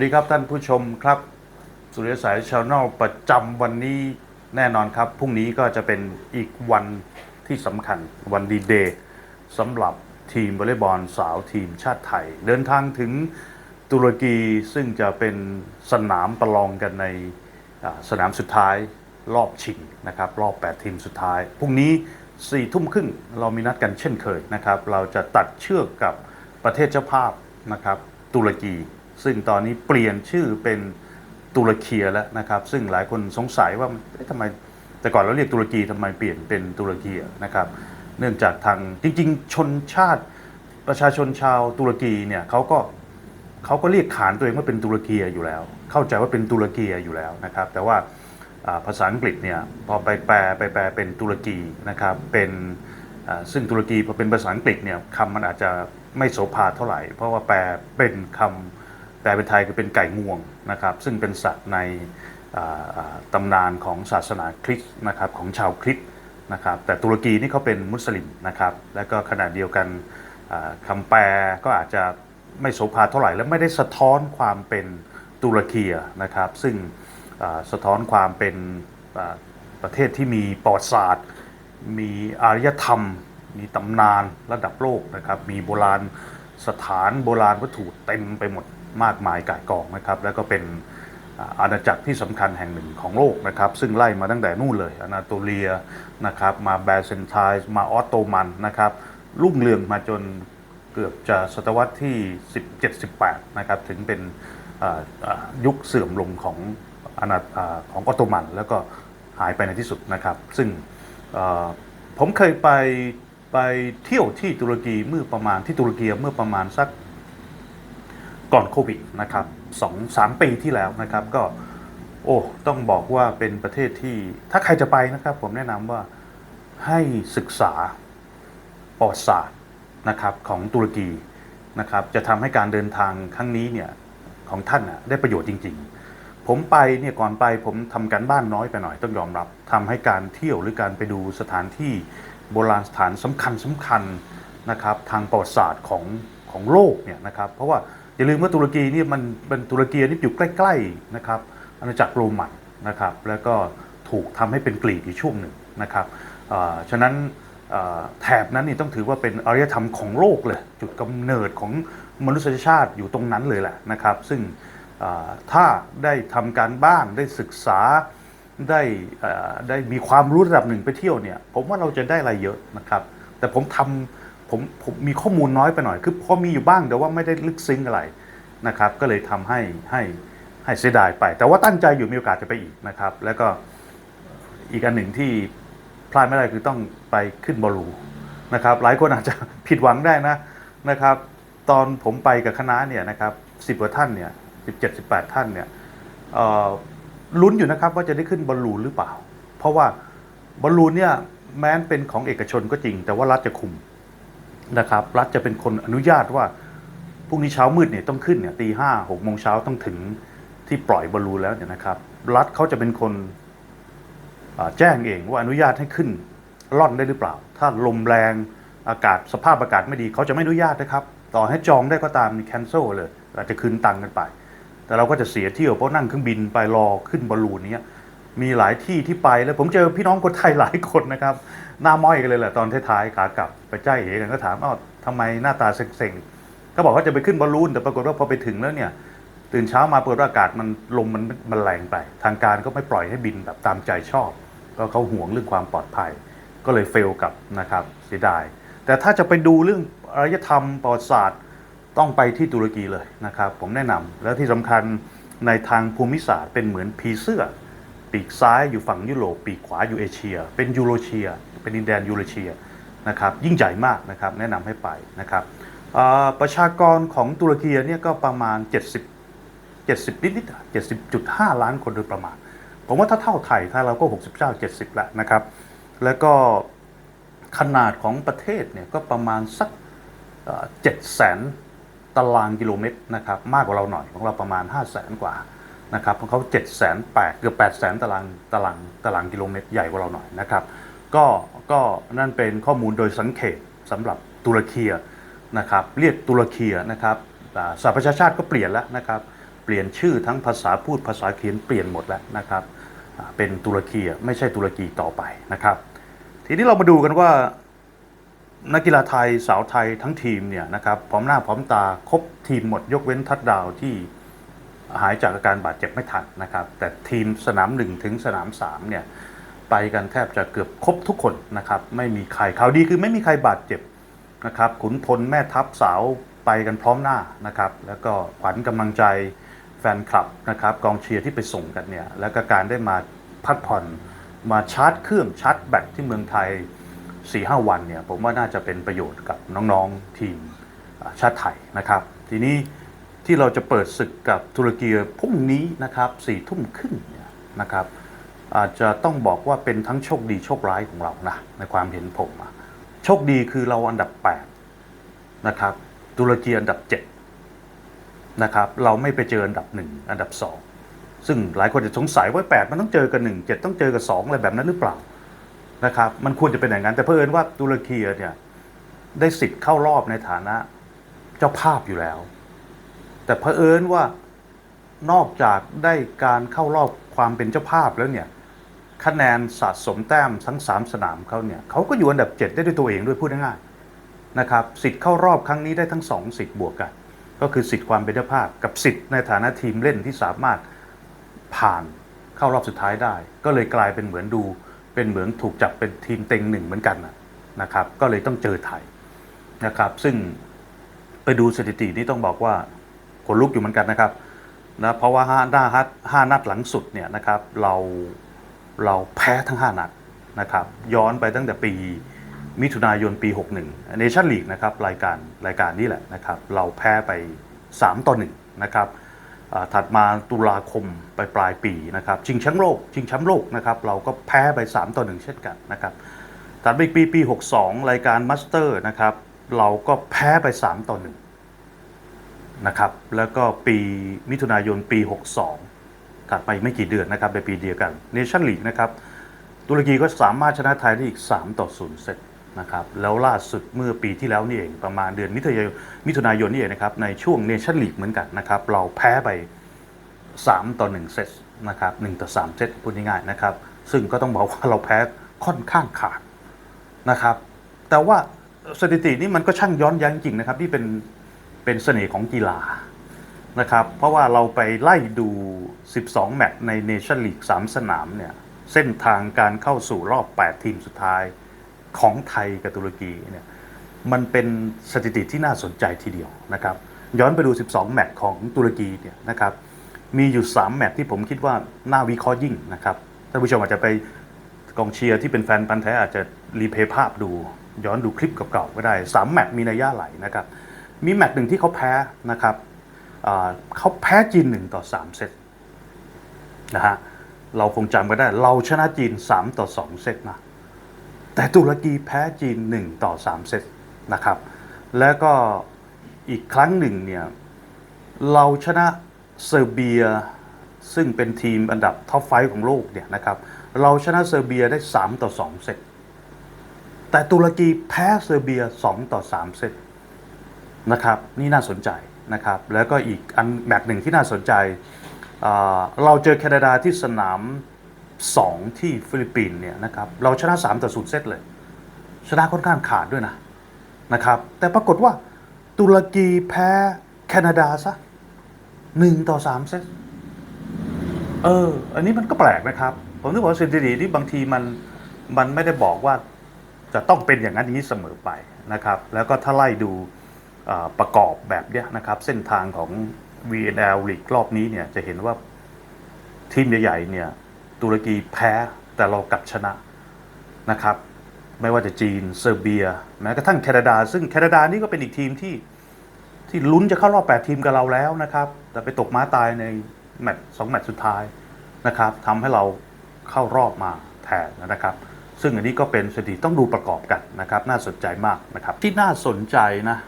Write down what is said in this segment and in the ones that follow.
วัสดีครับท่านผู้ชมครับ สุริยสายชาแนลประจำวันนี้แน่นอนครับพรุ่งนี้ก็จะเป็นอีกวันที่สำคัญวันดีเดย์สำหรับทีมวอลเลย์บอลสาวทีมชาติไทย เดินทางถึงตุรกีซึ่งจะเป็นสนามประลองกันในสนามสุดท้ายรอบชิงนะครับ รอบ 8 ทีมสุดท้ายพรุ่งนี้4ทุ่มครึ่งเรามีนัดกันเช่นเคยนะครับ เราจะตัดเชือกกับประเทศเจ้าภาพนะครับตุรกี ซึ่งตอนนี้เปลี่ยนชื่อเป็นตุรเคีแล้วนะครับ ซึ่งหลายคนสงสัยว่าทำไมแต่ก่อนเราเรียกตุรกีทำไมเปลี่ยนเป็นตุรเคีนะครับ เนื่องจากทางจริง ๆ ชนชาติประชาชนชาวตุรกีเนี่ยเขาก็เขาก็เรียกขานตัวเองว่าเป็นตุรเคีอยู่แล้ว เข้าใจว่าเป็นตุรเคีอยู่แล้วนะครับ แต่ว่าภาษาอังกฤษเนี่ยพอไปแปลไปแปลเป็นตุรกีนะครับเป็นซึ่งตุรกีพอเป็นภาษาอังกฤษเนี่ยคำมันอาจจะไม่โสภาเท่าไหร่ เพราะว่าแปลเป็นคำ แปลเป็นไทยคือเป็นไก่งวงนะครับ ซึ่งเป็นสัตว์ในตำนานของศาสนาคริสต์นะครับของชาวคริสต์นะครับ แต่ตุรกีนี่เขาเป็นมุสลิมนะครับ และก็ขณะเดียวกันอ่าคำแปลก็อาจจะไม่โสภาเท่าไหร่ และไม่ได้สะท้อนความเป็นตุรกีนะครับ ซึ่งสะท้อนความเป็นประเทศที่มีประวัติศาสตร์ มีอารยธรรม มีตำนานระดับโลกนะครับ มีโบราณสถานโบราณวัตถุเต็มไปหมด มากมายก่ายกองนะครับ แล้วก็เป็นอาณาจักรที่สำคัญแห่งหนึ่งของโลกนะครับ ซึ่งไล่มาตั้งแต่นู่นเลยอนาโตเลียนะครับ มาแบเซนไทส์มาออตโตมันนะครับรุ่งเรืองมาจนเกือบจะศตวรรษที่ 17-18 นะครับ ถึงเป็นยุคเสื่อมลงของอาณาของออตโตมัน แล้วก็หายไปในที่สุดนะครับ ซึ่งผมเคยไปไปเที่ยวที่ตุรกีเมื่อประมาณที่ตุรกีเมื่อประมาณสัก ก่อนโควิดนะครับสองสามปีที่แล้วนะครับก็โอ้ต้องบอกว่าเป็นประเทศที่ถ้าใครจะไปนะครับ ผมแนะนำว่าให้ศึกษาประวัติศาสตร์นะครับของตุรกีนะครับจะทำให้การเดินทางครั้งนี้เนี่ยของท่านน่ะได้ประโยชน์จริง ๆ ผมไปเนี่ยก่อนไปผมทำการบ้านน้อยไปหน่อยต้องยอมรับทำให้การเที่ยวหรือการไปดูสถานที่โบราณสถานสำคัญสำคัญนะครับทางประวัติศาสตร์ของของโลกเนี่ยนะครับเพราะว่า อย่าลืมว่าตุรกีนี่มันเป็นตุรกีนี่อยู่ใกล้ๆนะครับอาณาจักรโรมันนะครับแล้วก็ถูกทำให้เป็นกรีกอยู่ช่วงหนึ่งนะครับฉะนั้นแถบนั้นนี่ต้องถือว่าเป็นอารยธรรมของโลกเลย จุดกำเนิดของมนุษยชาติอยู่ตรงนั้นเลยแหละนะครับ ซึ่งถ้าได้ทำการบ้านได้ศึกษาได้ได้มีความรู้ระดับหนึ่งไปเที่ยวเนี่ยผมว่าเราจะได้อะไรเยอะนะครับ แต่ผมทำ ผมผมมีข้อมูลน้อยไปหน่อย คือพอมีอยู่บ้างแต่ว่าไม่ได้ลึกซึ้งอะไรนะครับ ก็เลยทำให้ให้ให้เสียดายไป แต่ว่าตั้งใจอยู่มีโอกาสจะไปอีกนะครับ แล้วก็อีกอันหนึ่งที่พลาดไม่ได้คือต้องไปขึ้นบอลลูนะครับ หลายคนอาจจะผิดหวังได้นะนะครับ ตอนผมไปกับคณะเนี่ยนะครับสิบกว่าท่านเนี่ยสิบเจ็ดสิบแปดท่านเนี่ยลุ้นอยู่นะครับว่าจะได้ขึ้นบอลลูนหรือเปล่า เพราะว่าบอลลูนเนี่ยแม้นเป็นของเอกชนก็จริง แต่ว่ารัฐจะคุม นะครับ รัฐจะเป็นคนอนุญาตว่าพรุ่งนี้เช้ามืดเนี่ยต้องขึ้นเนี่ยตีห้าหกโมงเช้าต้องถึงที่ปล่อยบอลลูนแล้วเนี่ยนะครับ รัฐเขาจะเป็นคนแจ้งเองว่าอนุญาตให้ขึ้นล่อนได้หรือเปล่า ถ้าลมแรงอากาศสภาพอากาศไม่ดีเขาจะไม่อนุญาตนะครับ ต่อให้จองได้ก็ตามมีแคนเซิลเลยอาจจะคืนตังค์กันไป แต่เราก็จะเสียเที่ยวเพราะนั่งเครื่องบินไปรอขึ้นบอลลูนเนี้ย มีหลายที่ที่ไปแล้วผมเจอพี่น้องคนไทยหลายคนนะครับ หน้าม้อยกันเลยแหละตอนท้ายๆขากลับไปจ้าเอ๋กันก็ถามอ้าวทำไมหน้าตาเซ็งๆเขาบอกว่าจะไปขึ้นบอลลูนแต่ปรากฏว่าพอไปถึงแล้วเนี่ย ตื่นเช้ามาเปิดอากาศมันลมมันมันแรงไป ทางการก็ไม่ปล่อยให้บินแบบตามใจชอบ ก็เขาห่วงเรื่องความปลอดภัย ก็เลยเฟลกับนะครับเสียดายแต่ถ้าจะไปดูเรื่องอารยธรรมประวัติศาสตร์ต้องไปที่ตุรกีเลยนะครับ ผมแนะนำแล้วที่สำคัญในทางภูมิศาสตร์เป็นเหมือนผีเสื้อ ปีกซ้ายอยู่ฝั่งยุโรปปีกขวาอยู่เอเชีย เป็นยูโรเชีย เป็นดินแดนยูโรเชียนะครับยิ่งใหญ่มากนะครับแนะนำให้ไปนะครับประชากรของตุรกีเนี่ยก็ประมาณ 70 70นิดนิดๆ70.5 ล้านคนโดยประมาณ ผมว่าถ้าเท่าไทยถ้าเราก็ 69 70แล้วนะครับแล้วก็ขนาดของประเทศเนี่ยก็ประมาณสักเจ็ดแสนตารางกิโลเมตรนะครับมากกว่าเราหน่อยของเราประมาณ 5 0 0แสนกว่า นะครับของเขา7 0 0แสนแปดเกือบ8 0 0แสนตารางตารางตารางกิโลเมตรใหญ่กว่าเราหน่อยนะครับก็ก็นั่นเป็นข้อมูลโดยสังเขตสำหรับตุรกีนะครับเรียกตุรกีนะครับอ่าสหประชาชาติก็เปลี่ยนแล้วนะครับเปลี่ยนชื่อทั้งภาษาพูดภาษาเขียนเปลี่ยนหมดแล้วนะครับเป็นตุรกีไม่ใช่ตุรกีต่อไปนะครับ ทีนี้เรามาดูกันว่านักกีฬาไทยสาวไทยทั้งทีมเนี่ยนะครับพร้อมหน้าพร้อมตาครบทีมหมดยกเว้นทัดดาวที่ หายจากอาการบาดเจ็บไม่ทันนะครับ แต่ทีมสนามหนึ่งถึงสนามสามเนี่ยไปกันแทบจะเกือบครบทุกคนนะครับไม่มีใครข่าวดีคือไม่มีใครบาดเจ็บนะครับขุนพลแม่ทัพสาวไปกันพร้อมหน้านะครับแล้วก็ขวัญกำลังใจแฟนคลับนะครับกองเชียร์ที่ไปส่งกันเนี่ยแล้วก็การได้มาพักผ่อนมาชาร์จเครื่องชาร์จแบตที่เมืองไทย 4-5หวันเนี่ยผมว่าน่าจะเป็นประโยชน์กับน้องๆทีมชาติไทยนะครับ ทีนี้ ที่เราจะเปิดศึกกับตุรกีพรุ่งนี้นะครับสี่ทุ่มครึ่งนะครับ อาจจะต้องบอกว่าเป็นทั้งโชคดีโชคร้ายของเรานะในความเห็นผมโชคดีคือเราอันดับ 8 นะครับ ตุรกีอันดับ 7 นะครับ เราไม่ไปเจออันดับ 1 อันดับ 2 ซึ่งหลายคนจะสงสัยว่า 8 มันต้องเจอกับ1 7 ต้องเจอกับ2อะไรแบบนั้นหรือเปล่านะครับมันควรจะเป็นอย่างนั้น แต่เพื่อนว่าตุรกีเนี่ยได้สิทธิ์เข้ารอบในฐานะเจ้าภาพอยู่แล้ว แต่เผอิญว่านอกจากได้การเข้ารอบความเป็นเจ้าภาพแล้วเนี่ยคะแนนสะสมแต้มทั้ง 3 สนามเขาเนี่ยเขาก็อยู่อันดับ 7 ได้ด้วยตัวเองด้วยพูดง่ายๆนะครับสิทธิ์เข้ารอบครั้งนี้ได้ทั้ง 2 สิทธิ์บวกกัน ก็คือสิทธิ์ความเป็นเจ้าภาพ กับสิทธิ์ในฐานะทีมเล่นที่สามารถผ่านเข้ารอบสุดท้ายได้ ก็เลยกลายเป็นเหมือนดูเป็นเหมือนถูกจับเป็นทีมเต็งหนึ่งเหมือนกันนะครับ ก็เลยต้องเจอไทยนะครับ ซึ่งไปดูสถิตินี่ต้องบอกว่า นลุกอยู่เหมือนกันนะครับนะเพราะว่าห้าหน้าฮัดห้านัดหลังสุดเนี่ยนะครับเราเราแพ้ทั้ง 5 นัดนะครับย้อนไปตั้งแต่ปีมิถุนายนปี 61เนชั่นลีกนะครับรายการรายการนี้แหละนะครับเราแพ้ไป 3 ต่อ1นะครับถัดมาตุลาคมไปปลายปีนะครับชิงแชมป์โลกชิงแชมป์โลกนะครับเราก็แพ้ไป 3 ต่อ 1 เช่นกันนะครับถัดไปอีปีปี 62 รายการมาสเตอร์นะครับเราก็แพ้ไป 3 ต่อ 1 นะครับ แล้วก็ปีมิถุนายนปี 62 ถัดไปไม่กี่เดือนนะครับในปีเดียวกันเนชั่นลีกนะครับตุรกีก็สามารถชนะไทยได้อีก 3 ต่อ 0 เซตนะครับแล้วล่าสุดเมื่อปีที่แล้วนี่เองประมาณเดือนมิถุนายนมิถุนายนนี่เองนะครับในช่วงเนชั่นลีกเหมือนกันนะครับเราแพ้ไป 3 ต่อ 1 เซตนะครับ1ต่อ 3 เซตพูดง่ายๆนะครับซึ่งก็ต้องบอกว่าเราแพ้ค่อนข้างขาดนะครับ แต่ว่าสถิตินี้มันก็ช่างย้อนแย้งจริงนะครับที่เป็น เป็นเสน่ห์ของกีฬานะครับ เพราะว่าเราไปไล่ดู 12 แมตช์ในเนชั่นลีก3สนามเนี่ย เส้นทางการเข้าสู่รอบ 8 ทีมสุดท้ายของไทยกับตุรกีเนี่ย มันเป็นสถิติที่น่าสนใจทีเดียวนะครับ ย้อนไปดู 12 แมตช์ของตุรกีเนี่ยนะครับ มีอยู่ 3 แมตช์ที่ผมคิดว่าน่าวิเคราะห์ยิ่งนะครับ ท่านผู้ชมอาจจะไปกองเชียร์ที่เป็นแฟนพันธ์แท้อาจจะรีเพย์ภาพดู ย้อนดูคลิปเก่าๆก็ได้ 3 แมตช์มีนัยยะไหลนะครับ มีแมตช์หนึ่งที่เขาแพ้นะครับเขาแพ้จีน1ต่อ3เซตนะฮะเราคงจำกันได้ เราชนะจีน 3 ต่อ 2 เซตนะ แต่ตุรกีแพ้จีน 1 ต่อ 3 เซตนะครับ แล้วก็อีกครั้งหนึ่งเนี่ย เราชนะเซอร์เบียซึ่งเป็นทีมอันดับท็อปไฟของโลกเนี่ยนะครับ เราชนะเซอร์เบียได้ 3 ต่อ 2 เซต แต่ตุรกีแพ้เซอร์เบีย 2 ต่อ 3 เซต นะครับนี่น่าสนใจนะครับแล้วก็อีกอันแมตช์หนึ่งที่น่าสนใจ เราเจอแคนาดาที่สนาม 2 ที่ฟิลิปปินส์เนี่ยนะครับเราชนะ 3 ต่อ0เซตเลย ชนะค่อนข้างขาดด้วยนะนะครับแต่ปรากฏว่าตุรกีแพ้แคนาดาซะ1ต่อ3เซตเออ อันนี้มันก็แปลกนะครับ ผมนึกว่าสถิตินี่บางทีมันมันไม่ได้บอกว่าจะต้องเป็นอย่างนั้นอย่างนี้เสมอไปนะครับ แล้วก็ถ้าไล่ดู ประกอบแบบเนี้ยนะครับ เส้นทางของ VNL ลีกรอบนี้เนี่ยจะเห็นว่าทีมใหญ่ๆเนี่ยตุรกีแพ้แต่เรากลับชนะนะครับ ไม่ว่าจะจีนเซอร์เบียแม้กระทั่งแคนาดา ซึ่งแคนาดานี่ก็เป็นอีกทีมที่ที่ลุ้นจะเข้ารอบ 8 ทีมกับเราแล้วนะครับ แต่ไปตกม้าตายในแมตช์สองแมตช์สุดท้ายนะครับทำให้เราเข้ารอบมาแทนนะครับ ซึ่งอันนี้ก็เป็นสถิติต้องดูประกอบกันนะครับ น่าสนใจมากนะครับ ที่น่าสนใจนะ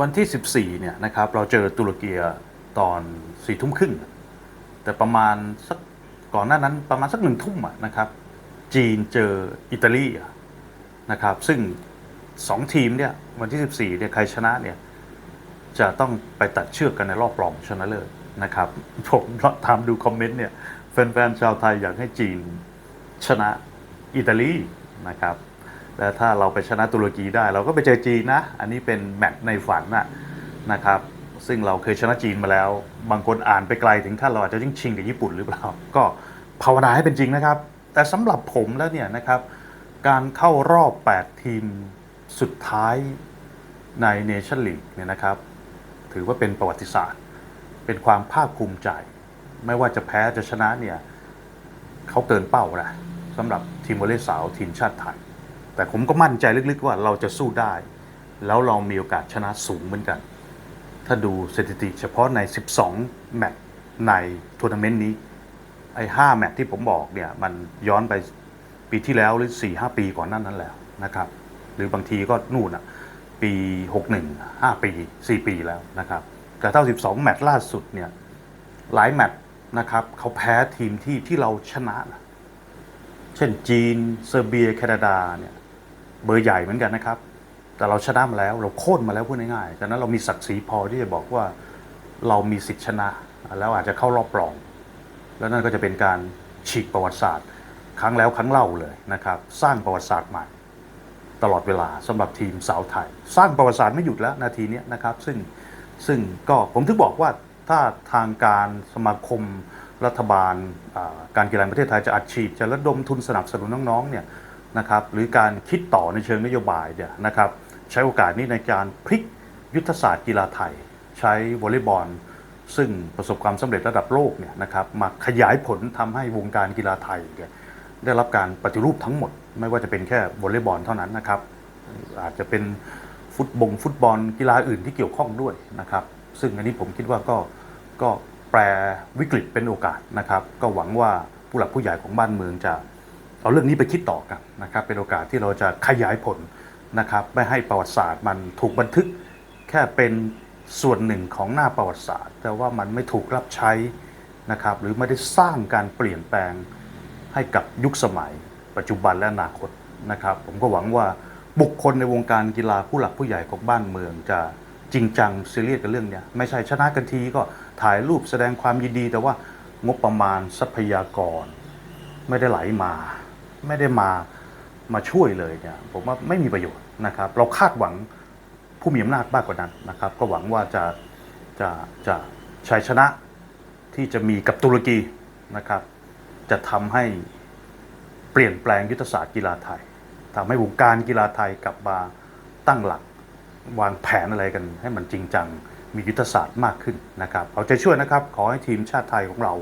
วันที่ 14 เนี่ยนะครับเราเจอตุรกีตอนสี่ทุ่มครึ่งแต่ประมาณสักก่อนหน้านั้นประมาณสักหนึ่งทุ่มอะนะครับ จีนเจออิตาลีนะครับ ซึ่งสองทีมเนี่ยวันที่ 14 เนี่ยใครชนะเนี่ยจะต้องไปตัดเชือกกันในรอบรองชนะเลิศนะครับ ผมตามดูคอมเมนต์เนี่ยแฟนๆชาวไทยอยากให้จีนชนะอิตาลีนะครับ และถ้าเราไปชนะตุรกีได้ เราก็ไปเจอจีนนะ อันนี้เป็นแมตช์ในฝันนะนะครับ ซึ่งเราเคยชนะจีนมาแล้ว บางคนอ่านไปไกลถึงขั้นเราอาจจะยิ่งชิงกับญี่ปุ่นหรือเปล่า ก็ภาวนาให้เป็นจริงนะครับ แต่สำหรับผมแล้วเนี่ยนะครับ การเข้ารอบ 8 ทีมสุดท้ายในเนชั่นลีกเนี่ยนะครับ ถือว่าเป็นประวัติศาสตร์ เป็นความภาคภูมิใจ ไม่ว่าจะแพ้จะชนะเนี่ยเขาเกินเป้านะสำหรับทีมวอลเลย์สาวทีมชาติไทย แต่ผมก็มั่นใจลึกๆว่าเราจะสู้ได้ แล้วเรามีโอกาสชนะสูงเหมือนกัน ถ้าดูสถิติเฉพาะใน 12 แมตช์ในทัวร์นาเมนต์นี้ไอ้5แมตช์ที่ผมบอกเนี่ยมันย้อนไปปีที่แล้วหรือ 4 5 ปีก่อนนั้นนั้นแล้วนะครับ หรือบางทีก็นู่นอะปี 61 5 ปี 4 ปีแล้วนะครับ แต่เท่า 12 แมตช์ล่าสุดเนี่ยหลายแมตช์นะครับเขาแพ้ทีมที่ที่เราชนะนะเช่นจีน เซอร์เบีย แคนาดาเนี่ย เบอร์ใหญ่เหมือนกันนะครับ แต่เราชนะมาแล้วเราโค่นมาแล้วพูดง่ายๆฉะนั้นเรามีศักดิ์ศรีพอที่จะบอกว่าเรามีสิทธิชนะ แล้วอาจจะเข้ารอบรอง แล้วนั่นก็จะเป็นการฉีกประวัติศาสตร์ ครั้งแล้วครั้งเล่าเลยนะครับ สร้างประวัติศาสตร์ใหม่ ตลอดเวลาสำหรับทีมสาวไทย สร้างประวัติศาสตร์ไม่หยุดแล้วนาทีนี้นะครับ ซึ่งซึ่งก็ผมถึงบอกว่าถ้าทางการสมาคมรัฐบาลการกีฬาประเทศไทยจะอัดฉีดจะระดมทุนสนับสนุนน้องๆเนี่ย นะครับหรือการคิดต่อในเชิงนโยบายเนี่ยนะครับใช้โอกาสนี้ในการพลิกยุทธศาสตร์กีฬาไทย ใช้วอลเลย์บอลซึ่งประสบความสำเร็จระดับโลกเนี่ยนะครับมาขยายผลทำให้วงการกีฬาไทยเนี่ยได้รับการปฏิรูปทั้งหมด ไม่ว่าจะเป็นแค่วอลเลย์บอลเท่านั้นนะครับ อาจจะเป็นฟุตบงฟุตบอลกีฬาอื่นที่เกี่ยวข้องด้วยนะครับ ซึ่งอันนี้ผมคิดว่าก็ก็แปลวิกฤตเป็นโอกาสนะครับ ก็หวังว่าผู้หลักผู้ใหญ่ของบ้านเมืองจะ เอาเรื่องนี้ไปคิดต่อกันนะครับเป็นโอกาสที่เราจะขยายผลนะครับไม่ให้ประวัติศาสตร์มันถูกบันทึกแค่เป็นส่วนหนึ่งของหน้าประวัติศาสตร์ แต่ว่ามันไม่ถูกรับใช้นะครับหรือไม่ได้สร้างการเปลี่ยนแปลงให้กับยุคสมัย ปัจจุบันและอนาคตนะครับ ผมก็หวังว่าบุคคลในวงการกีฬาผู้หลักผู้ใหญ่ของบ้านเมืองจะจริงจังซีเรียสกับเรื่องเนี้ยไม่ใช่ชนะกันทีก็ถ่ายรูปแสดงความยินดี แต่ว่างบประมาณทรัพยากรไม่ได้ไหลมา ไม่ได้มามาช่วยเลยเนี่ยผมว่าไม่มีประโยชน์นะครับ เราคาดหวังผู้มีอำนาจมากกว่านั้นนะครับ ก็หวังว่าจะจะจะชัยชนะที่จะมีกับตุรกีนะครับ จะทำให้เปลี่ยนแปลงยุทธศาสตร์กีฬาไทยทำให้วงการกีฬาไทยกลับมาตั้งหลักวางแผนอะไรกันให้มันจริงจังมียุทธศาสตร์มากขึ้นนะครับเอาใจช่วยนะครับ ขอให้ทีมชาติไทยของเรา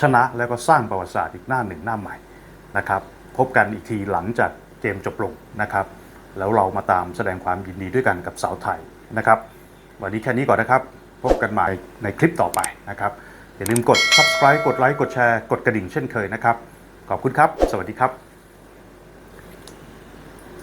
ชนะแล้วก็สร้างประวัติศาสตร์อีกหน้าหนึ่งหน้าใหม่นะครับ พบกันอีกทีหลังจากเกมจบลงนะครับ แล้วเรามาตามแสดงความยินดีด้วยกันกับสาวไทยนะครับ วันนี้แค่นี้ก่อนนะครับ พบกันใหม่ในคลิปต่อไปนะครับ อย่าลืมกด subscribe กดไลค์กดแชร์กดกระดิ่งเช่นเคยนะครับ ขอบคุณครับ สวัสดีครับ